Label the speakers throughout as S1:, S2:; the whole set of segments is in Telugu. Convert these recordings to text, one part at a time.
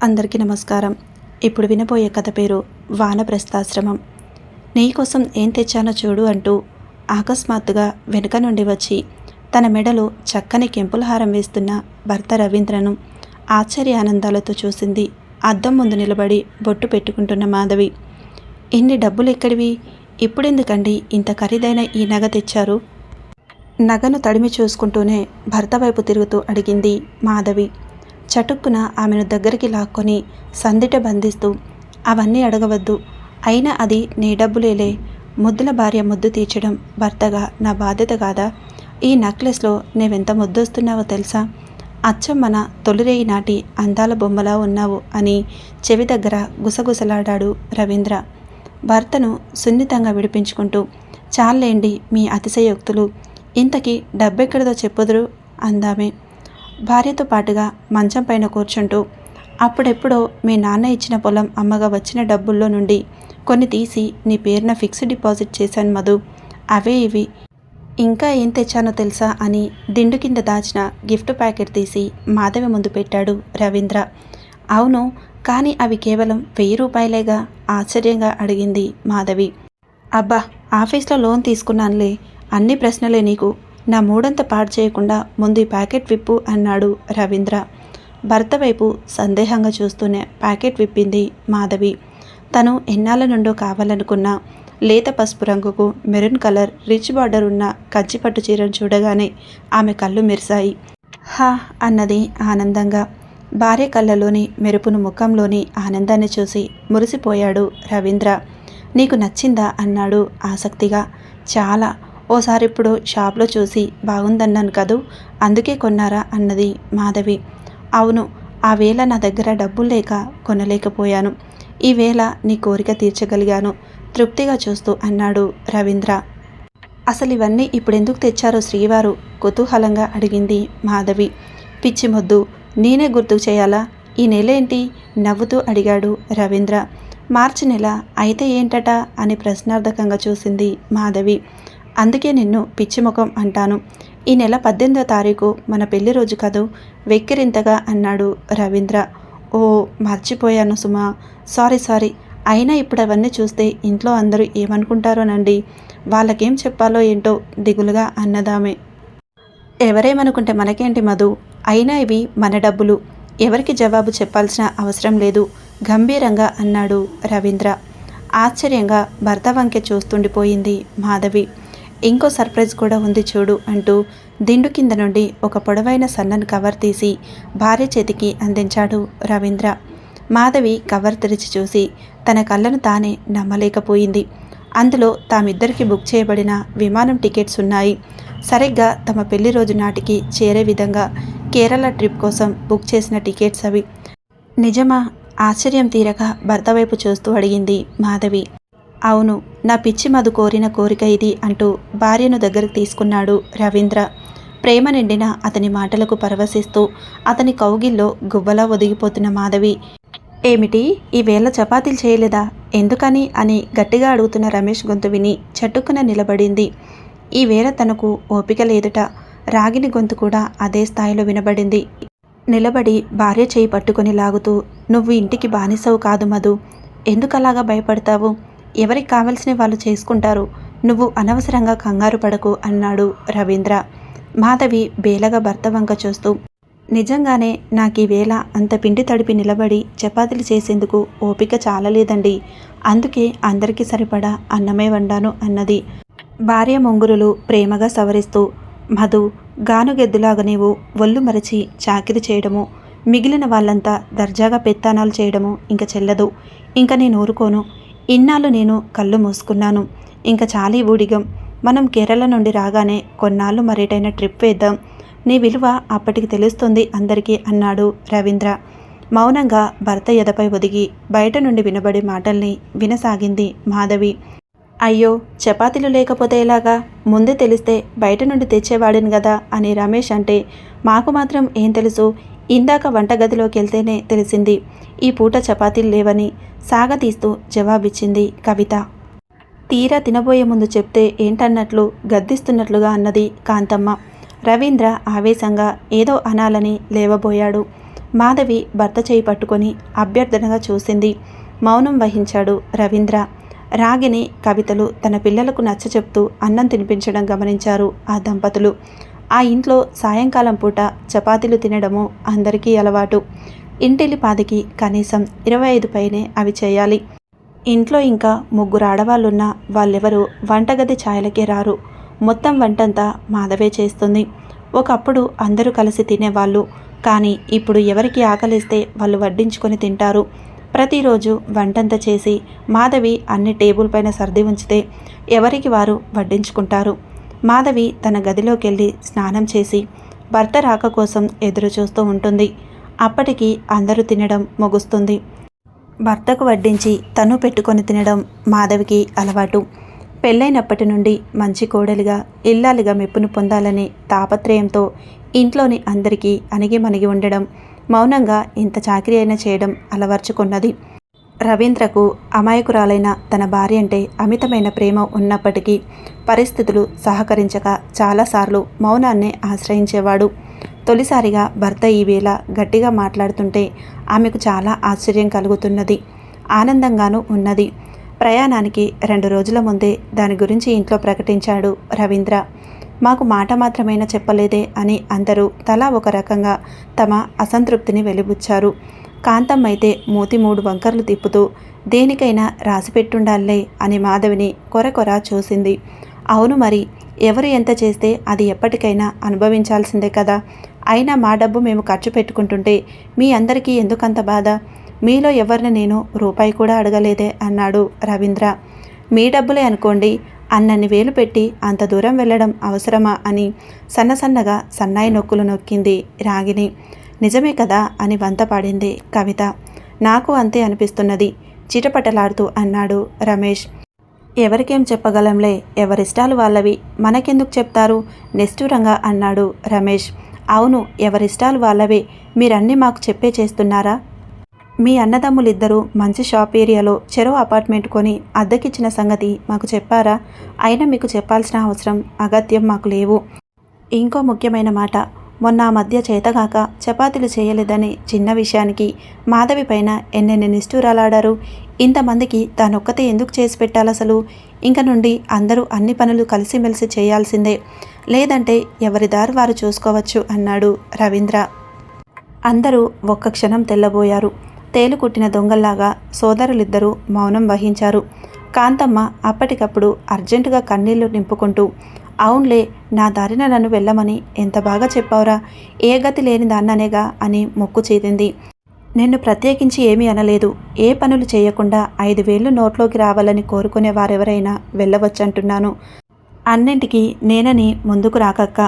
S1: అందరికీ నమస్కారం. ఇప్పుడు వినబోయే కథ పేరు వానప్రస్థాశ్రమం. నీకోసం ఏం తెచ్చానో చూడు అంటూ అకస్మాత్తుగా వెనుక నుండి వచ్చి తన మెడలో చక్కని కెంపుల హారం వేస్తున్న భర్త రవీంద్రను ఆశ్చర్య ఆనందాలతో చూసింది. అద్దం ముందు నిలబడి బొట్టు పెట్టుకుంటున్న మాధవి. ఇన్ని డబ్బులు ఎక్కడివి ఇప్పుడెందుకండి ఇంత ఖరీదైన ఈ నగ తెచ్చారు? నగను తడిమి చూసుకుంటూనే భర్త వైపు తిరుగుతూ అడిగింది మాధవి. చటుక్కున ఆమెను దగ్గరికి లాక్కొని సందిట బంధిస్తూ అవన్నీ అడగవద్దు. అయినా అది నీ డబ్బులేలే. ముద్దుల భార్య ముద్దు తీర్చడం భర్తగా నా బాధ్యత కాదా? ఈ నెక్లెస్లో నువ్వెంత ముద్దొస్తున్నావో తెలుసా? అచ్చం మన తొలిరేయి నాటి అందాల బొమ్మలా ఉన్నావు అని చెవి దగ్గర గుసగుసలాడాడు రవీంద్ర. భర్తను సున్నితంగా విడిపించుకుంటూ చాలేండి మీ అతిశయోక్తులు. ఇంతకీ డబ్బెక్కడిదో చెప్పుదురు అందామే. భార్యతో పాటుగా మంచం పైన కూర్చుంటూ అప్పుడెప్పుడో మీ నాన్న ఇచ్చిన పొలం అమ్మగా వచ్చిన డబ్బుల్లో నుండి కొన్ని తీసి నీ పేరున ఫిక్స్డ్ డిపాజిట్ చేశాను మధు. అవే ఇవి. ఇంకా ఏం తెచ్చానో తెలుసా? అని దిండు కింద దాచిన గిఫ్ట్ ప్యాకెట్ తీసి మాధవి ముందు పెట్టాడు రవీంద్ర. అవును కానీ అవి కేవలం వెయ్యి రూపాయలేగా? ఆశ్చర్యంగా అడిగింది మాధవి. అబ్బా ఆఫీస్లో లోన్ తీసుకున్నానులే. అన్ని ప్రశ్నలే నీకు. నా మూడంత పాడు చేయకుండా ముందు ఈ ప్యాకెట్ విప్పు అన్నాడు రవీంద్ర. భర్త వైపు సందేహంగా చూస్తూనే ప్యాకెట్ విప్పింది మాధవి. తను ఎన్నాళ్ళ నుండో కావాలనుకున్న లేత పసుపు రంగుకు మెరూన్ కలర్ రిచ్ బార్డర్ ఉన్న కంచిపట్టు చీరను చూడగానే ఆమె కళ్ళు మెరిశాయి. హా అన్నది ఆనందంగా. భార్య కళ్ళలోని మెరుపును ముఖంలోని ఆనందాన్ని చూసి మురిసిపోయాడు రవీంద్ర. నీకు నచ్చిందా అన్నాడు ఆసక్తిగా. చాలా. ఓసారి ఇప్పుడు షాప్లో చూసి బాగుందన్నాను కదూ అందుకే కొన్నారా అన్నది మాధవి. అవును ఆ వేళ నా దగ్గర డబ్బులు లేక కొనలేకపోయాను. ఈ వేళ నీ కోరిక తీర్చగలిగాను తృప్తిగా చూస్తూ అన్నాడు రవీంద్ర. అసలు ఇవన్నీ ఇప్పుడెందుకు తెచ్చారో శ్రీవారు కుతూహలంగా అడిగింది మాధవి. పిచ్చి మొద్దు నేనే గుర్తుకు చేయాలా? ఈ నెల ఏంటి నవ్వుతూ అడిగాడు రవీంద్ర. మార్చి నెల అయితే ఏంటట? అని ప్రశ్నార్థకంగా చూసింది మాధవి. అందుకే నిన్ను పిచ్చిముఖం అంటాను. ఈ నెల పద్దెనిమిదో తారీఖు మన పెళ్ళి రోజు కదూ? వెక్కిరింతగా అన్నాడు రవీంద్ర. ఓ మర్చిపోయాను సుమా. Sorry sorry. అయినా ఇప్పుడు అవన్నీ చూస్తే ఇంట్లో అందరూ ఏమనుకుంటారోనండి? వాళ్ళకేం చెప్పాలో ఏంటో దిగులుగా అన్నదామే. ఎవరేమనుకుంటే మనకేంటి మధు? అయినా ఇవి మన డబ్బులు. ఎవరికి జవాబు చెప్పాల్సిన అవసరం లేదు. గంభీరంగా అన్నాడు రవీంద్ర. ఆశ్చర్యంగా భర్త వంకె చూస్తుండిపోయింది మాధవి. ఇంకో సర్ప్రైజ్ కూడా ఉంది చూడు అంటూ దిండు కింద నుండి ఒక పొడవైన సన్నని కవర్ తీసి భార్య చేతికి అందించాడు రవీంద్ర. మాధవి కవర్ తెరిచి చూసి తన కళ్ళను తానే నమ్మలేకపోయింది. అందులో తామిద్దరికి బుక్ చేయబడిన విమానం టికెట్స్ ఉన్నాయి. సరిగ్గా తమ పెళ్ళి రోజు నాటికి చేరే విధంగా కేరళ ట్రిప్ కోసం బుక్ చేసిన టికెట్స్ అవి. నిజమా? ఆశ్చర్యం తీరక భర్త వైపు చూస్తూ అడిగింది మాధవి. అవును నా పిచ్చి మధు కోరిన కోరిక ఇది అంటూ భార్యను దగ్గరకు తీసుకున్నాడు రవీంద్ర. ప్రేమ నిండిన అతని మాటలకు పరవశిస్తూ అతని కౌగిల్లో గువ్వలా ఒదిగిపోతున్న మాధవి. ఏమిటి ఈవేళ చపాతీలు చేయలేదా? ఎందుకని అని గట్టిగా అడుగుతున్న రమేష్ గొంతు విని చట్టుకున నిలబడింది. ఈవేళ తనకు ఓపిక లేదుట. రాగిని గొంతు కూడా అదే స్థాయిలో వినబడింది. నిలబడి భార్య చేయి పట్టుకొని లాగుతూ నువ్వు ఇంటికి బానిసవు కాదు మధు. ఎందుకలాగా భయపడతావు? ఎవరికి కావలసిన వాళ్ళు చేసుకుంటారు. నువ్వు అనవసరంగా కంగారు పడకు అన్నాడు రవీంద్ర. మాధవి బేలగా భర్త వంక చూస్తూ నిజంగానే నాకు ఈవేళ అంత పిండి తడిపి నిలబడి చపాతీలు చేసేందుకు ఓపిక చాలలేదండి. అందుకే అందరికీ సరిపడా అన్నమే వండాను అన్నది. భార్య మొంగురులు ప్రేమగా సవరిస్తూ మధు గానుగెద్దులాగా నీవు ఒళ్ళు మరచి చాకిరి చేయడము మిగిలిన వాళ్ళంతా దర్జాగా పెత్తానాలు చేయడము ఇంక చెల్లదు. ఇంక నేను ఊరుకోను. ఇన్నాళ్ళు నేను కళ్ళు మూసుకున్నాను. ఇంకా చాలీ ఊడిగం మనం కేరళ నుండి రాగానే కొన్నాళ్ళు మరేటైన ట్రిప్ వేద్దాం. నీ విలువ అప్పటికి తెలుస్తుంది అందరికీ అన్నాడు రవీంద్ర. మౌనంగా భర్త ఎదపై ఒదిగి బయట నుండి వినబడే మాటల్ని వినసాగింది మాధవి. అయ్యో చపాతీలు లేకపోతే ఎలాగా? ముందే తెలిస్తే బయట నుండి తెచ్చేవాడిని కదా అని రమేష్ అంటే మాకు మాత్రం ఏం తెలుసు? ఇందాక వంటగదిలోకి వెళ్తేనే తెలిసింది ఈ పూట చపాతీలు లేవని సాగతీస్తూ జవాబిచ్చింది కవిత. తీరా తినబోయే ముందు చెప్తే ఏంటన్నట్లు గద్దిస్తున్నట్లుగా అన్నది కాంతమ్మ. రవీంద్ర ఆవేశంగా ఏదో అనాలని లేవబోయాడు. మాధవి భర్త చేయి పట్టుకొని అభ్యర్థనగా చూసింది. మౌనం వహించాడు రవీంద్ర. రాగిని కవితలు తన పిల్లలకు నచ్చ చెప్తూ అన్నం తినిపించడం గమనించారు ఆ దంపతులు. ఆ ఇంట్లో సాయంకాలం పూట చపాతీలు తినడము అందరికీ అలవాటు. ఇంటిలి పాదికి కనీసం ఇరవై ఐదు పైనే అవి చేయాలి. ఇంట్లో ఇంకా ముగ్గురు ఆడవాళ్ళున్నా వాళ్ళెవరూ వంటగది ఛాయలకే రారు. మొత్తం వంటంతా మాధవే చేస్తుంది. ఒకప్పుడు అందరూ కలిసి తినేవాళ్ళు. కానీ ఇప్పుడు ఎవరికి ఆకలిస్తే వాళ్ళు వడ్డించుకొని తింటారు. ప్రతిరోజు వంటంతా చేసి మాధవి అన్ని టేబుల్ పైన సర్ది ఉంచితే ఎవరికి వారు వడ్డించుకుంటారు. మాధవి తన గదిలోకి వెళ్ళి స్నానం చేసి భర్త రాక కోసం ఎదురు చూస్తూ ఉంటుంది. అప్పటికి అందరూ తినడం ముగుస్తుంది. భర్తకు వడ్డించి తను పెట్టుకొని తినడం మాధవికి అలవాటు. పెళ్ళైనప్పటి నుండి మంచి కోడలిగా ఇల్లాలిగా మెప్పును పొందాలనే తాపత్రయంతో ఇంట్లోని అందరికీ అణిగి మణిగి ఉండడం మౌనంగా ఇంత చాకరీ అయినా చేయడం అలవర్చుకున్నది. రవీంద్రకు అమాయకురాలైన తన భార్య అంటే అమితమైన ప్రేమ ఉన్నప్పటికీ పరిస్థితులు సహకరించక చాలాసార్లు మౌనాన్నే ఆశ్రయించేవాడు. తొలిసారిగా భర్త ఈవేళ గట్టిగా మాట్లాడుతుంటే ఆమెకు చాలా ఆశ్చర్యం కలుగుతున్నది. ఆనందంగానూ ఉన్నది. ప్రయాణానికి రెండు రోజుల ముందే దాని గురించి ఇంట్లో ప్రకటించాడు రవీంద్ర. మాకు మాట మాత్రమైనా చెప్పలేదే అని అందరూ తలా ఒక రకంగా తమ అసంతృప్తిని వెలిబుచ్చారు. కాంతమ్మ అయితే మూతి మూడు వంకర్లు తిప్పుతూ దేనికైనా రాసిపెట్టుండాలే అని మాధవిని కొర కొర చూసింది. అవును మరి ఎవరు ఎంత చేస్తే అది ఎప్పటికైనా అనుభవించాల్సిందే కదా. అయినా మా డబ్బు మేము ఖర్చు పెట్టుకుంటుంటే మీ అందరికీ ఎందుకంత బాధ? మీలో ఎవరిని నేను రూపాయి కూడా అడగలేదే అన్నాడు రవీంద్ర. మీ డబ్బులే అనుకోండి అన్నన్ని వేలు పెట్టి అంత దూరం వెళ్ళడం అవసరమా అని సన్నసన్నగా సన్నాయి నొక్కులు నొక్కింది రాగిని నిజమే కదా అని వంత పాడింది కవిత. నాకు అంతే అనిపిస్తున్నది. చిటపటలాడుతూ అన్నాడు రమేష్. ఎవరికేం చెప్పగలంలే? ఎవరిష్టాలు వాళ్ళవి? మనకెందుకు చెప్తారు? నిష్ఠూరంగా అన్నాడు రమేష్. అవును ఎవరిష్టాలు వాళ్ళవే. మీరన్నీ మాకు చెప్పే చేస్తున్నారా? మీ అన్నదమ్ములిద్దరూ మంచి షాప్ ఏరియాలో చెరో అపార్ట్మెంట్ కొని అద్దెకిచ్చిన సంగతి మాకు చెప్పారా? అయినా మీకు చెప్పాల్సిన అవసరం అగత్యం మాకు లేవు. ఇంకో ముఖ్యమైన మాట. మొన్న ఆ మధ్య చేతగాక చపాతీలు చేయలేదని చిన్న విషయానికి మాధవి పైన ఎన్నెన్ని నిష్ఠూరాలాడారు. ఇంతమందికి తానొక్కతే ఎందుకు చేసి పెట్టాలసలు? ఇంక నుండి అందరూ అన్ని పనులు కలిసిమెలిసి చేయాల్సిందే. లేదంటే ఎవరి దారి వారు చూసుకోవచ్చు అన్నాడు రవీంద్ర. అందరూ ఒక్క క్షణం తెల్లబోయారు. తేలు కుట్టిన దొంగల్లాగా సోదరులిద్దరూ మౌనం వహించారు. కాంతమ్మ అప్పటికప్పుడు అర్జెంటుగా కన్నీళ్ళు నింపుకుంటూ అవునులే నా దారిన నన్ను వెళ్ళమని ఎంత బాగా చెప్పావురా. ఏ గతి లేని దాన్ననేగా అని మొక్కు చేదింది నిన్ను ప్రత్యేకించి ఏమీ అనలేదు. ఏ పనులు చేయకుండా ఐదు వేలు నోట్లోకి రావాలని కోరుకునే వారెవరైనా వెళ్ళవచ్చంటున్నాను. అన్నింటికీ నేనని ముందుకు రాకక్క.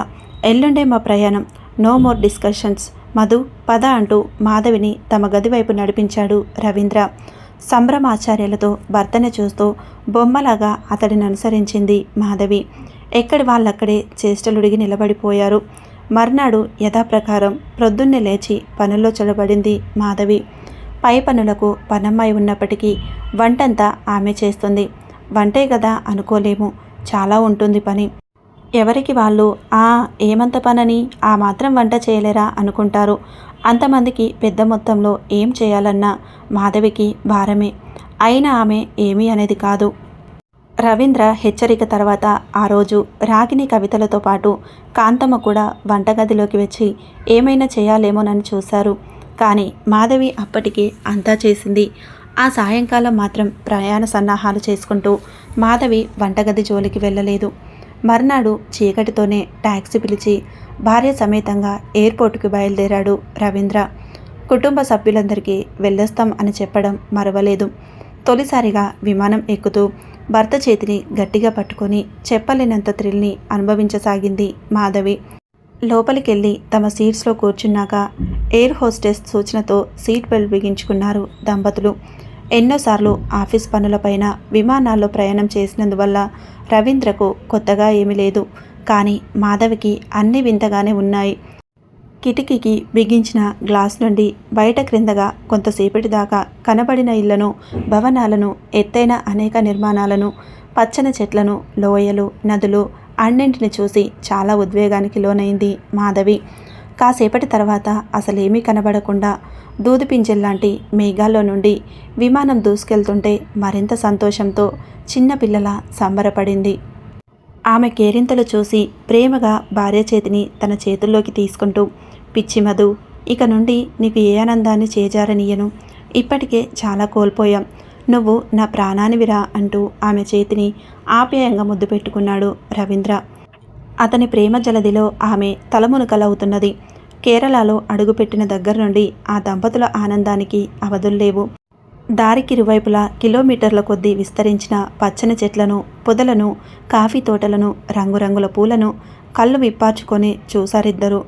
S1: ఎల్లుండే మా ప్రయాణం. No more discussions. మధు పద అంటూ మాధవిని తమ గది వైపు నడిపించాడు రవీంద్ర. సంభ్రమాచార్యలతో భర్తని చూస్తూ బొమ్మలాగా అతడిని అనుసరించింది మాధవి. ఎక్కడి వాళ్ళక్కడే చేష్టలుడిగి నిలబడిపోయారు. మర్నాడు యథాప్రకారం ప్రొద్దున్నే లేచి పనుల్లో చొరబడింది మాధవి. పై పనులకు పనమ్మాయి ఉన్నప్పటికీ వంటంతా ఆమె చేస్తుంది. వంటే కదా అనుకోలేము. చాలా ఉంటుంది పని. ఎవరికి వాళ్ళు ఆ ఏమంత పనని? ఆ మాత్రం వంట చేయలేరా? అనుకుంటారు. అంతమందికి పెద్ద మొత్తంలో ఏం చేయాలన్నా మాధవికి భారమే. అయినా ఆమె ఏమీ అనేది కాదు. రవీంద్ర హెచ్చరిక తర్వాత ఆ రోజు రాగిని కవితలతో పాటు కాంతమ్మ కూడా వంటగదిలోకి వచ్చి ఏమైనా చేయాలేమోనని చూశారు. కానీ మాధవి అప్పటికే అంతా చేసింది. ఆ సాయంకాలం మాత్రం ప్రయాణ సన్నాహాలు చేసుకుంటూ మాధవి వంటగది జోలికి వెళ్ళలేదు. మర్నాడు చీకటితోనే ట్యాక్సీ పిలిచి భార్య సమేతంగా ఎయిర్పోర్టుకు బయలుదేరాడు రవీంద్ర. కుటుంబ సభ్యులందరికీ వెళ్ళొస్తాం అని చెప్పడం మరవలేదు. తొలిసారిగా విమానం ఎక్కుతూ భర్త చేతిని గట్టిగా పట్టుకొని చెప్పలేనంత థ్రిల్ని అనుభవించసాగింది మాధవి. లోపలికెళ్ళి తమ సీట్స్లో కూర్చున్నాక ఎయిర్ హోస్టెస్ సూచనతో సీట్ బెల్ట్ బిగించుకున్నారు దంపతులు. ఎన్నోసార్లు ఆఫీస్ పనులపైన విమానాల్లో ప్రయాణం చేసినందువల్ల రవీంద్రకు కొత్తగా ఏమీ లేదు. కానీ మాధవికి అన్ని వింతగానే ఉన్నాయి. కిటికీకి బిగించిన గ్లాస్ నుండి బయట క్రిందగా కొంతసేపటి దాకా కనబడిన ఇళ్ళను భవనాలను ఎత్తైన అనేక నిర్మాణాలను పచ్చని చెట్లను లోయలు నదులు అన్నింటిని చూసి చాలా ఉద్వేగానికి లోనైంది మాధవి. కాసేపటి తర్వాత అసలేమీ కనబడకుండా దూదిపింజల్లాంటి మేఘాల్లో నుండి విమానం దూసుకెళ్తుంటే మరింత సంతోషంతో చిన్నపిల్లల సంబరపడింది. ఆమె కేరింతలు చూసి ప్రేమగా భార్య చేతిని తన చేతుల్లోకి తీసుకుంటూ పిచ్చి మధు ఇక నుండి నీకు ఏ ఆనందాన్ని చేజారనీయను ఇప్పటికే చాలా కోల్పోయాం. నువ్వు నా ప్రాణానివిరా అంటూ ఆమె చేతిని ఆప్యాయంగా ముద్దు పెట్టుకున్నాడు రవీంద్ర. అతని ప్రేమ జలదిలో ఆమె తలమునకలవుతున్నది. కేరళలో అడుగుపెట్టిన దగ్గర నుండి ఆ దంపతుల ఆనందానికి అవధుల్లేవు. దారికిరువైపులా కిలోమీటర్ల కొద్దీ విస్తరించిన పచ్చని చెట్లను పొదలను కాఫీ తోటలను రంగురంగుల పూలను కళ్ళు విప్పార్చుకొని చూసారిద్దరు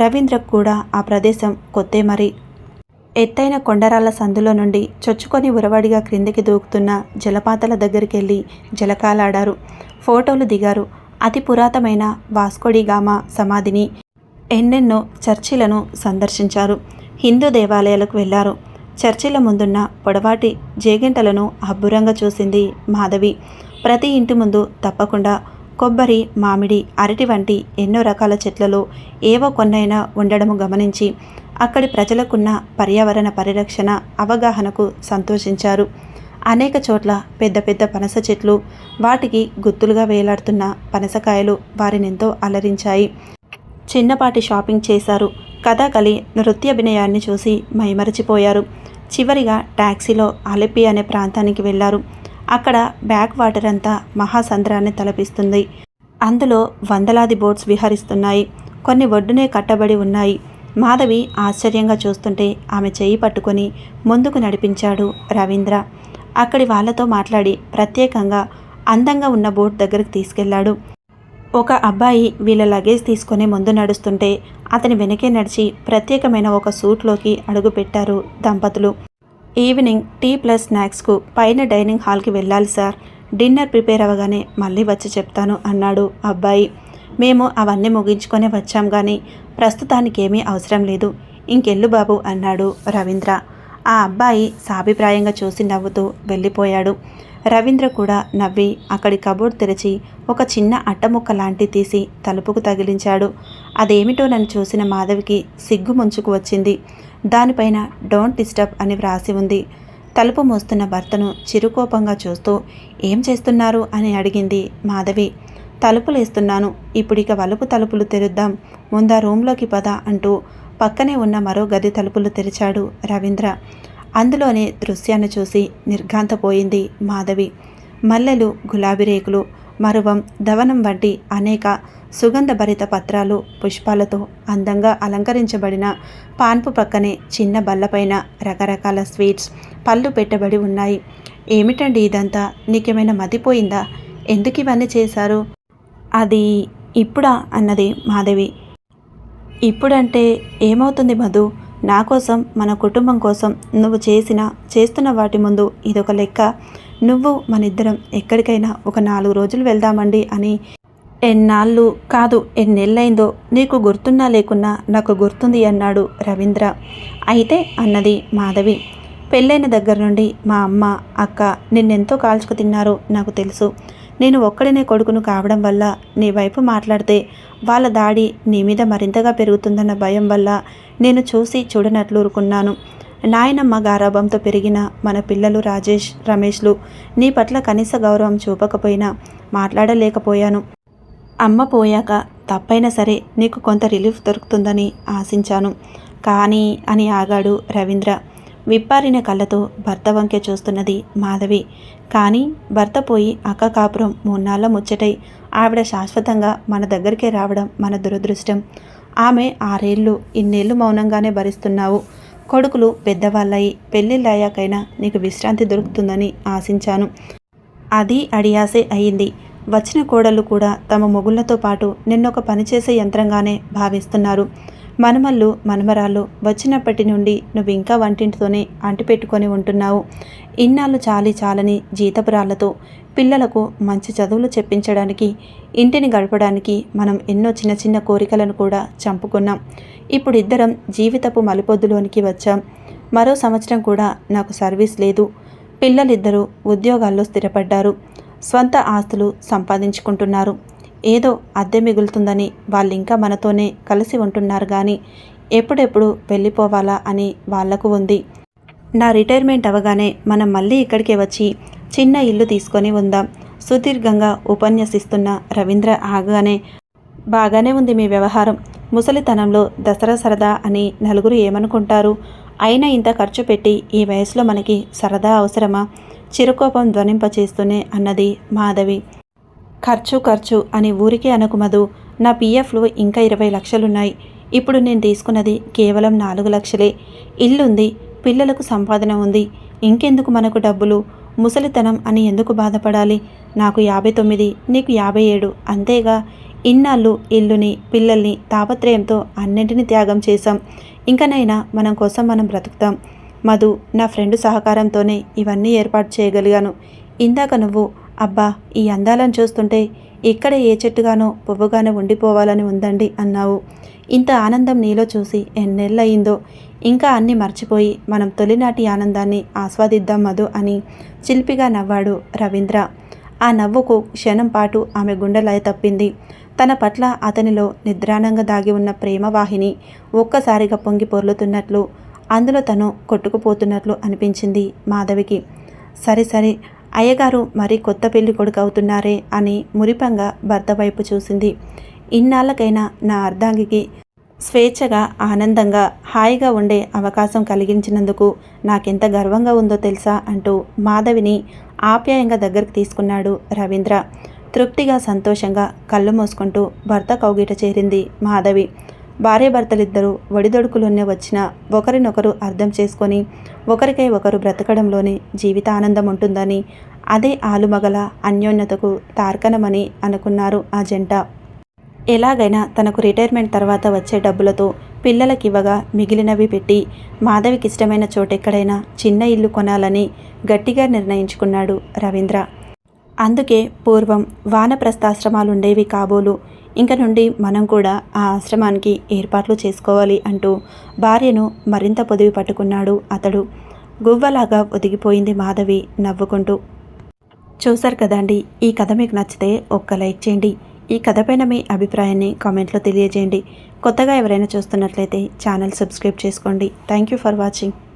S1: రవీంద్రకు కూడా ఆ ప్రదేశం కొత్తే మరి. ఎత్తైన కొండరాళ్ళ సందులో నుండి చొచ్చుకొని ఉరవడిగా క్రిందికి దూకుతున్న జలపాతాల దగ్గరికి వెళ్ళి జలకాలాడారు. ఫోటోలు దిగారు. అతి పురాతనమైన వాస్కోడిగామా సమాధిని ఎన్నెన్నో చర్చిలను సందర్శించారు. హిందూ దేవాలయాలకు వెళ్ళారు చర్చిల ముందున్న పొడవాటి జేగంటలను అబ్బురంగా చూసింది మాధవి. ప్రతి ఇంటి ముందు తప్పకుండా కొబ్బరి మామిడి అరటి వంటి ఎన్నో రకాల చెట్లలో ఏవో కొన్నైనా ఉండడము గమనించి అక్కడి ప్రజలకున్న పర్యావరణ పరిరక్షణ అవగాహనకు సంతోషించారు. అనేక చోట్ల పెద్ద పెద్ద పనస చెట్లు వాటికి గుత్తులుగా వేలాడుతున్న పనసకాయలు వారినెంతో అలరించాయి. చిన్నపాటి షాపింగ్ చేశారు. కథాకళి నృత్యభినయాన్ని చూసి మైమరచిపోయారు. చివరిగా టాక్సీలో అలెప్పి అనే ప్రాంతానికి వెళ్ళారు అక్కడ బ్యాక్ వాటర్ అంతా మహాసంద్రాన్ని తలపిస్తుంది. అందులో వందలాది బోట్స్ విహరిస్తున్నాయి. కొన్ని ఒడ్డునే కట్టబడి ఉన్నాయి. మాధవి ఆశ్చర్యంగా చూస్తుంటే ఆమె చేయి పట్టుకొని ముందుకు నడిపించాడు రవీంద్ర. అక్కడి వాళ్ళతో మాట్లాడి ప్రత్యేకంగా అందంగా ఉన్న బోట్ దగ్గరికి తీసుకెళ్ళాడు. ఒక అబ్బాయి వీళ్ళ లగేజ్ తీసుకొని ముందు నడుస్తుంటే అతని వెనకే నడిచి ప్రత్యేకమైన ఒక సూట్లోకి అడుగుపెట్టారు దంపతులు. ఈవినింగ్ టీ ప్లస్ స్నాక్స్కు పైన డైనింగ్ హాల్కి వెళ్ళాలి సార్. డిన్నర్ ప్రిపేర్ అవ్వగానే మళ్ళీ వచ్చి చెప్తాను అన్నాడు అబ్బాయి. మేము అవన్నీ ముగించుకొని వచ్చాం కానీ ప్రస్తుతానికి ఏమీ అవసరం లేదు. ఇంకెళ్ళు బాబు అన్నాడు రవీంద్ర. ఆ అబ్బాయి సాభిప్రాయంగా చూసి నవ్వుతూ వెళ్ళిపోయాడు. రవీంద్ర కూడా నవ్వి అక్కడి కబోర్డ్ తెరిచి ఒక చిన్న అట్టముక్క లాంటి తీసి తలుపుకు తగిలించాడు. అదేమిటో నన్ను చూసిన మాధవికి సిగ్గు ముంచుకు వచ్చింది. దానిపైన డోంట్ డిస్టర్బ్ అని వ్రాసి ఉంది. తలుపు మోస్తున్న భర్తను చిరుకోపంగా చూస్తూ ఏం చేస్తున్నారు? అని అడిగింది మాధవి. తలుపులేస్తున్నాను ఇప్పుడిక వలుపు తలుపులు తెరుద్దాం. ముందా రూంలోకి పద అంటూ పక్కనే ఉన్న మరో గది తలుపులు తెరిచాడు రవీంద్ర. అందులోనే దృశ్యాన్ని చూసి నిర్ఘాంతపోయింది మాధవి. మల్లెలు గులాబీ రేకులు మరువం దవనం వంటి అనేక సుగంధభరిత పత్రాలు పుష్పాలతో అందంగా అలంకరించబడిన పాన్పు పక్కనే చిన్న బల్లపైన రకరకాల స్వీట్స్ పళ్ళు పెట్టబడి ఉన్నాయి. ఏమిటండి ఇదంతా? నీకేమైనా మతిపోయిందా? ఎందుకు ఇవన్నీ చేశారు? అది ఇప్పుడా? అన్నది మాధవి. ఇప్పుడంటే ఏమవుతుంది మధు? నా కోసం మన కుటుంబం కోసం నువ్వు చేసిన చేస్తున్న వాటి ముందు ఇదొక లెక్క. నువ్వు మన ఇద్దరం ఎక్కడికైనా ఒక నాలుగు రోజులు వెళ్దామండి అని ఎన్నాళ్ళు కాదు ఎన్నెళ్ళైందో నీకు గుర్తున్నా లేకున్నా నాకు గుర్తుంది అన్నాడు రవీంద్ర. అయితే అన్నది మాధవి. పెళ్ళైన దగ్గర నుండి మా అమ్మ అక్క నిన్నెంతో కాల్చుకు తిన్నారో నాకు తెలుసు. నేను ఒక్కడినే కొడుకును కావడం వల్ల నీ వైపు మాట్లాడితే వాళ్ళ దాడి నీ మీద మరింతగా పెరుగుతుందన్న భయం వల్ల నేను చూసి చూడనట్లు ఊరుకున్నాను. నాయనమ్మ గారాభంతో పెరిగిన మన పిల్లలు రాజేష్ రమేష్లు నీ పట్ల కనీస గౌరవం చూపకపోయినా మాట్లాడలేకపోయాను. అమ్మ పోయాక తప్పైనా సరే నీకు కొంత రిలీఫ్ దొరుకుతుందని ఆశించాను. కానీ అని ఆగాడు రవీంద్ర. విప్పారిన కళ్ళతో భర్త వంకే చూస్తున్నది మాధవి. కానీ భర్త పోయి అక్క కాపురం మూన్నాళ్ళ ముచ్చటై ఆవిడ శాశ్వతంగా మన దగ్గరికే రావడం మన దురదృష్టం. ఆమె ఆరేళ్ళు ఇన్నేళ్ళు మౌనంగానే భరిస్తున్నావు. కొడుకులు పెద్దవాళ్ళయి పెళ్ళిళ్ళయ్యాకైనా నీకు విశ్రాంతి దొరుకుతుందని ఆశించాను. అది అడియాసే అయింది. వచ్చిన కోడళ్ళు కూడా తమ మొగుళ్ళతో పాటు నిన్నొక పనిచేసే యంత్రంగానే భావిస్తున్నారు. మనమల్లు మనమరాళ్ళు వచ్చినప్పటి నుండి నువ్వు ఇంకా వంటింటితోనే అంటిపెట్టుకొని ఉంటున్నావు. ఇన్నాళ్ళు చాలి చాలని జీతపురాళ్ళతో పిల్లలకు మంచి చదువులు చెప్పించడానికి ఇంటిని గడపడానికి మనం ఎన్నో చిన్న చిన్న కోరికలను కూడా చంపుకున్నాం. ఇప్పుడు ఇద్దరం జీవితపు మలిపొద్దులోనికి వచ్చాం. మరో సంవత్సరం కూడా నాకు సర్వీస్ లేదు. పిల్లలిద్దరూ ఉద్యోగాల్లో స్థిరపడ్డారు. స్వంత ఆస్తులు సంపాదించుకుంటున్నారు. ఏదో అద్దె మిగులుతుందని వాళ్ళు ఇంకా మనతోనే కలిసి ఉంటున్నారు కానీ ఎప్పుడెప్పుడు వెళ్ళిపోవాలా అని వాళ్ళకు ఉంది. నా రిటైర్మెంట్ అవగానే మనం మళ్ళీ ఇక్కడికే వచ్చి చిన్న ఇల్లు తీసుకొని ఉందాం. సుదీర్ఘంగా ఉపన్యసిస్తున్న రవీంద్ర ఆగానే బాగానే ఉంది మీ వ్యవహారం. ముసలితనంలో దసరా సరదా అని నలుగురు ఏమనుకుంటారు? అయినా ఇంత ఖర్చు పెట్టి ఈ వయసులో మనకి సరదా అవసరమా? చిరుకోపం ధ్వనింపచేస్తూనే అన్నది మాధవి. ఖర్చు ఖర్చు అని ఊరికే అనుకుమదు. నా పిఎఫ్లో ఇంకా ఇరవై లక్షలున్నాయి. ఇప్పుడు నేను తీసుకున్నది కేవలం నాలుగు లక్షలే. ఇల్లుంది పిల్లలకు సంపాదన ఉంది. ఇంకెందుకు మనకు డబ్బులు? ముసలితనం అని ఎందుకు బాధపడాలి? నాకు యాభై తొమ్మిది నీకు యాభై ఏడు. అంతేగా ఇన్నాళ్ళు ఇల్లుని పిల్లల్ని తాపత్రయంతో అన్నింటినీ త్యాగం చేశాం. ఇంకనైనా మనం కోసం మనం బ్రతుకుతాం. మధు నా ఫ్రెండ్ సహకారంతోనే ఇవన్నీ ఏర్పాటు చేయగలిగాను. ఇందాక నువ్వు అబ్బా ఈ అందాలను చూస్తుంటే ఇక్కడ ఏ చెట్టుగానో పువ్వుగానో ఉండిపోవాలని ఉందండి అన్నావు. ఇంత ఆనందం నీలో చూసి ఎన్నెళ్ళయిందో. ఇంకా అన్నీ మర్చిపోయి మనం తొలినాటి ఆనందాన్ని ఆస్వాదిద్దాం మధు అని చిలిపిగా నవ్వాడు రవీంద్ర. ఆ నవ్వుకు క్షణం పాటు ఆమె గుండెలయ తప్పింది. తన పట్ల అతనిలో నిద్రాణంగా దాగి ఉన్న ప్రేమవాహిని ఒక్కసారిగా పొంగి పొర్లుతున్నట్లు అందులో తను కొట్టుకుపోతున్నట్లు అనిపించింది మాధవికి. సరే సరే అయ్యగారు మరి కొత్త పెళ్ళి కొడుకు అవుతున్నారే అని మురిపంగా భర్త వైపు చూసింది. ఇన్నాళ్ళకైనా నా అర్ధాంగికి స్వేచ్ఛగా ఆనందంగా హాయిగా ఉండే అవకాశం కలిగించినందుకు నాకెంత గర్వంగా ఉందో తెలుసా అంటూ మాధవిని ఆప్యాయంగా దగ్గరికి తీసుకున్నాడు రవీంద్ర. తృప్తిగా సంతోషంగా కళ్ళు మూసుకుంటూ భర్త కౌగిట చేరింది మాధవి. భార్యాభర్తలిద్దరూ ఒడిదొడుకులున్నే వచ్చిన ఒకరినొకరు అర్థం చేసుకొని ఒకరికై ఒకరు బ్రతకడంలోనే జీవితానందం ఉంటుందని అదే ఆలుమగల అన్యోన్యతకు తార్కణమని అనుకున్నారు ఆ జంట. ఎలాగైనా తనకు రిటైర్మెంట్ తర్వాత వచ్చే డబ్బులతో పిల్లలకివ్వగా మిగిలినవి పెట్టి మాధవికి ఇష్టమైన చోటెక్కడైనా చిన్న ఇల్లు కొనాలని గట్టిగా నిర్ణయించుకున్నాడు రవీంద్ర. అందుకే పూర్వం వానప్రస్థాశ్రమాలుండేవి కాబోలు. ఇంక నుండి మనం కూడా ఆ ఆశ్రమానికి ఏర్పాట్లు చేసుకోవాలి అంటూ భార్యను మరింత పొదివి పట్టుకున్నాడు అతడు. గువ్వలాగా ఒదిగిపోయింది మాధవి నవ్వుకుంటూ. చూశారు కదండి ఈ కథ మీకు నచ్చితే ఒక్క లైక్ చేయండి. ఈ కథపైన మీ అభిప్రాయాన్ని కామెంట్లో తెలియజేయండి. కొత్తగా ఎవరైనా చూస్తున్నట్లయితే ఛానల్ సబ్స్క్రైబ్ చేసుకోండి. Thank you for watching.